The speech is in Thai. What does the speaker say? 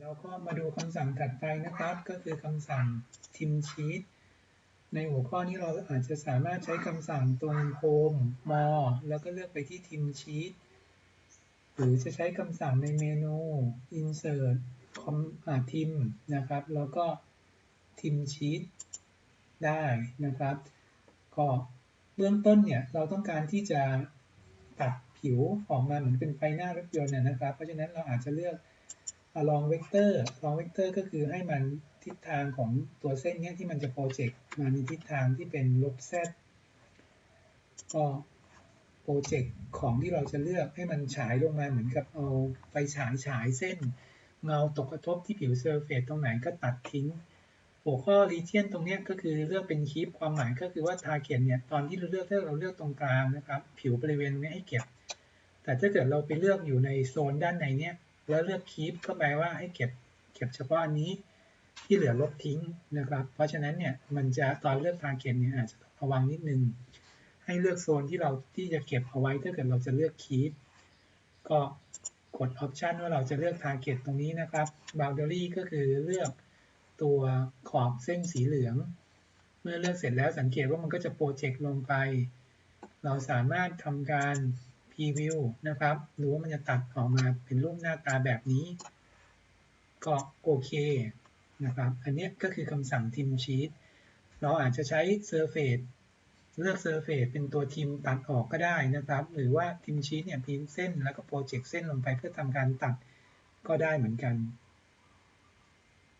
เราก็มาดูคำสั่งถัดไปนะครับ ก็คือคำสั่ง tim sheet ในหัวข้อนี้เราอาจจะสามารถใช้คำสั่งตรง home more แล้วก็เลือกไปที่ tim sheet หรือจะใช้คำสั่งในเมนู insert com อ่า tim นะครับ แล้วก็ tim sheet ได้นะครับ ก็เบื้องต้นเนี่ย เราต้องการที่จะตัดผิวออกมาเหมือนเป็นไฟหน้ารถยนต์นนะครับ เพราะฉะนั้นเราอาจจะเลือก along vector along vector ก็คือให้มันทิศทางของตัวเส้นเนี้ยที่มันจะโปรเจกต์มาในทิศทางที่เป็นลบ z ก็โปรเจกต์ของที่เราจะเลือกให้มันฉายลงมาเหมือนกับเอาไฟฉายฉายเส้น เงาตกกระทบที่ผิวเซอร์เฟซตรงไหนก็ตัดทิ้ง หัวข้อ region ตรงเนี้ยก็คือเลือกเป็นคีปความหมายก็คือว่า target เนี่ยตอนที่เราเลือกถ้าเราเลือกตรงกลางนะครับ ผิวบริเวณนี้ให้เก็บ แต่ถ้าเกิดเราไปเลือกอยู่ในโซนด้านในเนี้ย แล้วเลือกคีปก็แปลว่าให้เก็บเก็บเฉพาะอันนี้ที่เหลือลบทิ้งนะครับ เพราะฉะนั้นเนี่ยมันจะตอนเลือก target เนี่ยอาจจะต้องระวังนิดนึง ให้เลือกโซนที่เราที่จะเก็บเอาไว้ถ้าเกิดเราจะเลือกคีปก็กด option ว่าเราจะเลือก target ตรงนี้นะครับ boundary ก็คือเลือกตัวขอบเส้นสีเหลือง เมื่อเลือกเสร็จแล้วสังเกตว่ามันก็จะโปรเจกต์ลงไป เราสามารถทำการ preview นะครับดูว่ามันจะตัดออกมาเป็นรูปหน้าตาแบบนี้ ก็โอเคนะครับ อันนี้ก็คือคำสั่ง tim sheet เราอาจจะใช้ surface เลือก surface เป็นตัว tim ตัดออกก็ได้นะครับ หรือว่า tim sheet เนี่ยพิมพ์เส้นแล้วก็โปรเจกต์เส้นลงไปเพื่อทำการตัดก็ได้เหมือนกัน